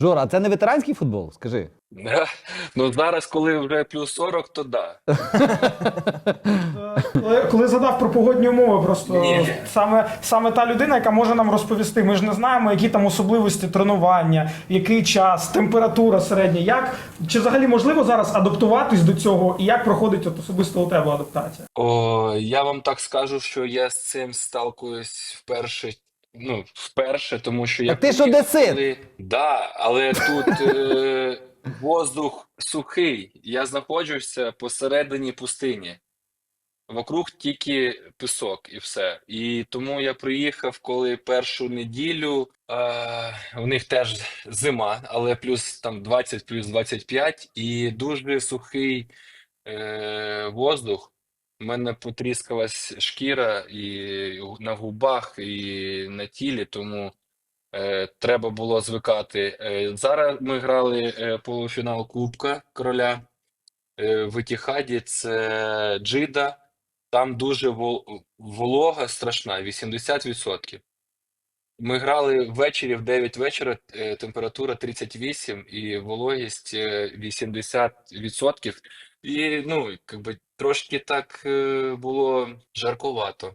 Жора, а це не ветеранський футбол? Скажи. Ну зараз, коли вже плюс 40, то да. Коли, коли задав про погодні умови, просто Ні. саме, саме та людина, яка може нам розповісти. Ми ж не знаємо, які там особливості тренування, який час, температура середня. Як чи взагалі можливо зараз адаптуватись до цього, і як проходить от особисто у тебе адаптація? О, я вам так скажу, що я з цим сталкуюсь вперше. Ну, вперше, тому що я ти ж одесит! коли- Да, але тут е, воздух сухий. Я знаходжуся посередині пустині. Вокруг тільки пісок і все. І тому я приїхав, коли першу неділю е, у них теж зима, але плюс там 20, плюс 25, і дуже сухий е, воздух. У мене потріскалась шкіра і на губах, і на тілі, тому е, треба було звикати. Е, зараз ми грали е, полуфінал Кубка Короля е, в Етіхаді. Це Джида. Там дуже вол- волога страшна, 80%. Ми грали ввечері в 9 вечора, е, температура 38 і вологість е, 80%. І ну, якби трошки так е, було жаркувато.